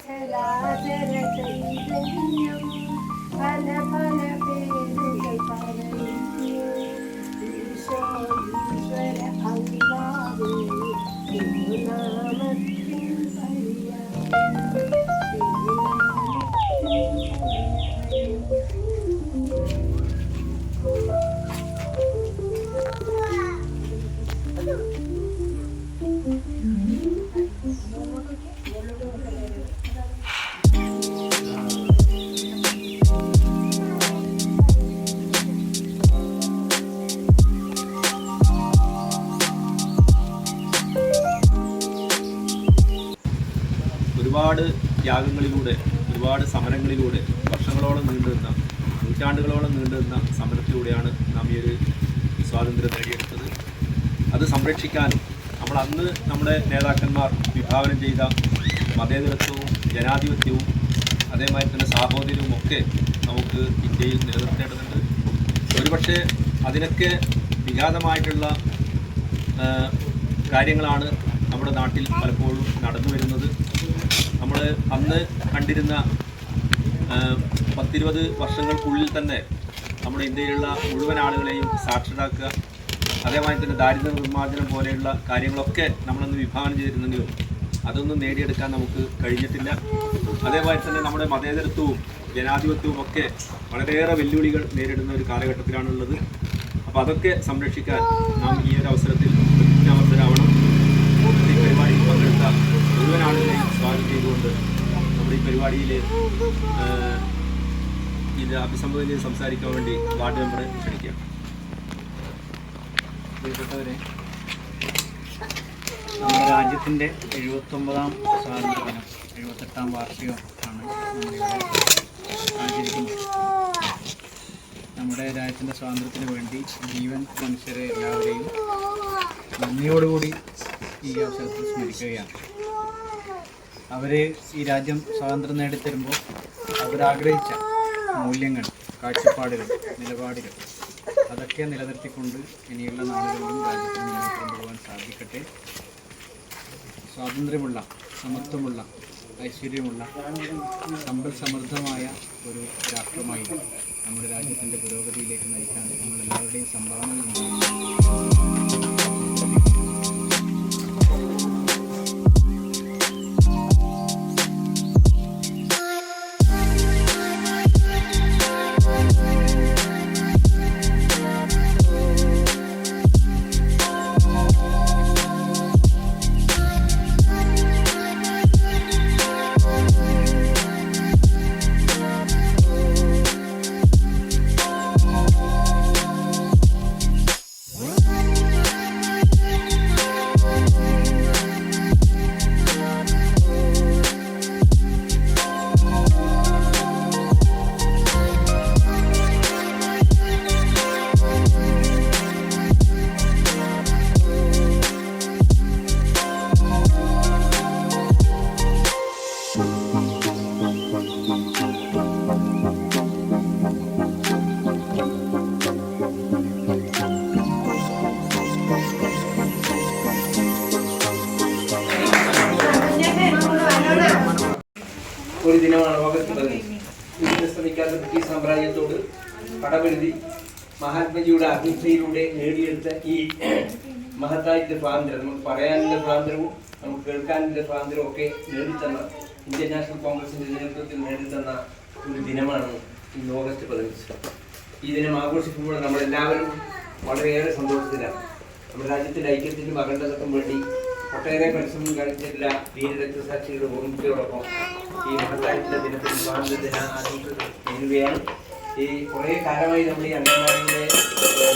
ചരാചര ചൈതന്യം പല പല പേരുകൾ പറയുന്നു ഈശോ ഒരുപാട് ത്യാഗങ്ങളിലൂടെ ഒരുപാട് സമരങ്ങളിലൂടെ വർഷങ്ങളോളം നീണ്ടുനിന്ന നൂറ്റാണ്ടുകളോളം നീണ്ടുനിന്ന സമരത്തിലൂടെയാണ് നാം ഈ ഒരു സ്വാതന്ത്ര്യം നേടിയെടുത്തത്. അത് സംരക്ഷിക്കാനും നമ്മൾ അന്ന് നമ്മുടെ നേതാക്കന്മാർ വിഭാവനം ചെയ്ത മതേതരത്വവും ജനാധിപത്യവും അതേമാതിരി തന്നെ സാഹോദര്യവും ഒക്കെ നമുക്ക് ഇന്ത്യയിൽ നിലനിർത്തേണ്ടതുണ്ട്. ഒരുപക്ഷെ അതിനൊക്കെ വിഘാതമായിട്ടുള്ള കാര്യങ്ങളാണ് നമ്മുടെ നാട്ടിൽ പലപ്പോഴും നടന്നു വരുന്നത്. നമ്മൾ അന്ന് കണ്ടിരുന്ന പത്തിരുപത് വർഷങ്ങൾക്കുള്ളിൽ തന്നെ നമ്മുടെ ഇന്ത്യയിലുള്ള മുഴുവൻ ആളുകളെയും സാക്ഷരരാക്കുക അതേമാതിരി തന്നെ ദാരിദ്ര്യ നിർമ്മാർജനം പോലെയുള്ള കാര്യങ്ങളൊക്കെ നമ്മളന്ന് വിഭാവനം ചെയ്തിരുന്നെങ്കിലും അതൊന്നും നേടിയെടുക്കാൻ നമുക്ക് കഴിഞ്ഞിട്ടില്ല. അതേമാതിരി തന്നെ നമ്മുടെ മതേതരത്വവും ജനാധിപത്യവും ഒക്കെ വളരെയേറെ വെല്ലുവിളികൾ നേരിടുന്ന ഒരു കാലഘട്ടത്തിലാണുള്ളത്. അപ്പോൾ അതൊക്കെ സംരക്ഷിക്കാൻ നാം ഈ ഒരു അവസരത്തിൽ പ്രതിജ്ഞാബദ്ധരാവണം ഈ പരിപാടിയിൽ പങ്കെടുത്ത മുഴുവൻ ആളുകളെയും സ്വാഗതം ചെയ്തുകൊണ്ട് നമ്മുടെ ഈ പരിപാടിയിൽ ഇത് അഭിസംബോധന ചെയ്ത് സംസാരിക്കാൻ വേണ്ടി വാർഡ് മെമ്പറെ ക്ഷണിക്കാം. പ്രിയപ്പെട്ടവരെ നമ്മുടെ രാജ്യത്തിന്റെ എഴുപത്തൊമ്പതാം സ്വാതന്ത്ര്യ ദിനം എഴുപത്തെട്ടാം വാർഷികം ആണ് ആചരിക്കുന്നത്. നമ്മുടെ രാജ്യത്തിന്റെ സ്വാതന്ത്ര്യത്തിന് വേണ്ടി ജീവൻ മനുഷ്യരെ എല്ലാവരെയും നന്ദിയോടുകൂടി ഈ അവസരത്തിൽ സ്മരിക്കുകയാണ്. അവർ ഈ രാജ്യം സ്വാതന്ത്ര്യം നേടിത്തരുമ്പോൾ അവരാഗ്രഹിച്ച മൂല്യങ്ങൾ കാഴ്ചപ്പാടുകൾ നിലപാടുകൾ അതൊക്കെ നിലനിർത്തിക്കൊണ്ട് ഇനിയുള്ള നാളുകളിലും രാജ്യത്തിന് മുന്നോട്ട് കൊണ്ടുപോകാൻ സാധിക്കട്ടെ. സ്വാതന്ത്ര്യമുള്ള സമത്വമുള്ള ഐശ്വര്യമുള്ള സമ്പൽ സമൃദ്ധമായ ഒരു രാഷ്ട്രമായി നമ്മുടെ രാജ്യത്തിന്റെ പുരോഗതിയിലേക്ക് നയിക്കാൻ നമ്മളെല്ലാവരുടെയും സംഭാവന ഉണ്ടാകും ഒരു ദിനമാണ് ഓഗസ്റ്റ് പതിനഞ്ച് ഇതിന് ശ്രമിക്കാത്ത ബ്രിട്ടീഷ് സാമ്രാജ്യത്തോട് പടപെടുതി മഹാത്മജിയുടെ അഹിംസയിലൂടെ നേടിയെടുത്ത ഈ മഹത്തായിട്ട് സ്വാതന്ത്ര്യം. നമുക്ക് പറയാനുള്ള സ്വാതന്ത്ര്യവും നമുക്ക് കേൾക്കാനുള്ള സ്വാതന്ത്ര്യവും ഒക്കെ നേടിത്തന്ന ഇന്ത്യൻ നാഷണൽ കോൺഗ്രസിന്റെ നേതൃത്വത്തിൽ നേടിത്തന്ന ഒരു ദിനമാണ് ഇന്ന് ഓഗസ്റ്റ് പതിനഞ്ച്. ഈ ദിനം ആഘോഷിക്കുമ്പോൾ നമ്മളെല്ലാവരും വളരെയേറെ സന്തോഷത്തിലാണ്. നമ്മുടെ രാജ്യത്തിന്റെ ഐക്യത്തിനും അഖണ്ഡതക്കും വേണ്ടി ഒട്ടേറെ പരിശ്രമം കാണിച്ചിട്ടുള്ള വീരരക്തസാക്ഷികളുടെ ഓർമ്മയോടൊപ്പം ഈ മഹത്തായിട്ടുള്ള ദിനത്തിൽ സ്വാതന്ത്ര്യദിന ആശംസകൾ നേരുകയാണ് ഈ കുറേ കാലമായി നമ്മൾ ഈ അംഗൻവാടിയുടെ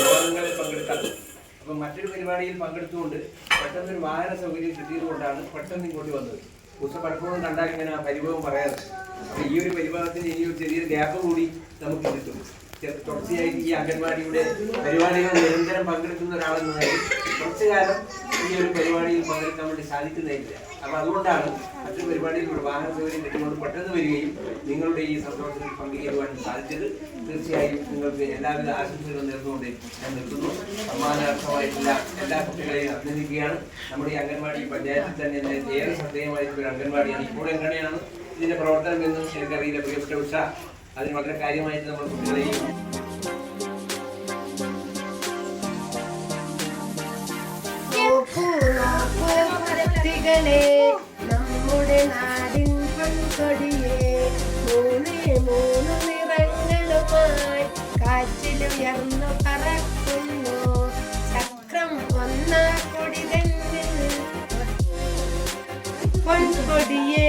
യോഗങ്ങളിൽ പങ്കെടുക്കാത്തത് അപ്പം മറ്റൊരു പരിപാടിയിൽ പങ്കെടുത്തുകൊണ്ട് പെട്ടെന്നൊരു വാഹന സൗകര്യം കിട്ടിയതുകൊണ്ടാണ് പെട്ടെന്ന് ഇങ്ങോട്ട് വന്നത്. ഉച്ച പലപ്പോഴും കണ്ടാൽ ഇങ്ങനെ ആ പരിഭവം പറയാറ് അപ്പം ഈ ഒരു പരിഭവത്തിന് ഇനി ഒരു ചെറിയൊരു ഗ്യാപ്പ് കൂടി നമുക്ക് കിട്ടും. തുടർച്ചയായിട്ട് ഈ അംഗൻവാടിയുടെ പരിപാടികൾ നിരന്തരം പങ്കെടുക്കുന്ന ഒരാളെന്ന നിലയിൽ കുറച്ചു കാലം ഈ ഒരു പരിപാടിയിൽ പങ്കെടുക്കാൻ വേണ്ടി സാധിക്കുന്നതില്ല അപ്പൊ അതുകൊണ്ടാണ് മറ്റൊരു പരിപാടിയിൽ ഒരു വാഹന സൗകര്യം കിട്ടുമ്പോൾ പെട്ടെന്ന് വരികയും നിങ്ങളുടെ ഈ സന്തോഷത്തിൽ പങ്കുചേരുവാൻ സാധിച്ചത്. തീർച്ചയായും നിങ്ങൾക്ക് എല്ലാവിധ ആശംസകളും നേർന്നുകൊണ്ട് ഞാൻ നിർത്തുന്നു. സമ്മാനാർത്ഥമായിട്ടുള്ള എല്ലാ കുട്ടികളെയും അഭിനന്ദിക്കുകയാണ്. നമ്മുടെ ഈ അംഗൻവാടി പഞ്ചായത്തിൽ തന്നെ ഏറെ ശ്രദ്ധേയമായിട്ടുള്ള ഒരു അംഗൻവാടിയാണ്. ഇപ്പോൾ എങ്ങനെയാണ് ഇതിന്റെ പ്രവർത്തനം എന്നും എനിക്കറിയില്ല. പ്രിയപ്പെട്ട ഉഷ അതിന് വളരെ കാര്യമായിട്ട് നമ്മൾ കുട്ടികളെയും നമ്മുടെ നാടിൻ പൺകൊടിയെ മൂന്ന് മൂന്ന് നിറങ്ങളുമായി കാറ്റിലുയർന്നു പറക്കുന്നു. ചക്രം ഒന്നാ കൊടി തന്നെ പൊൻകൊടിയേ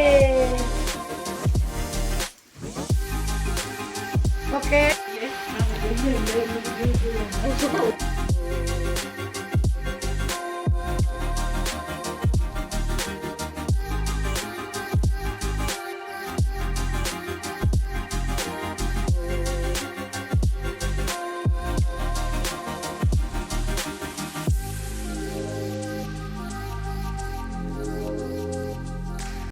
끝.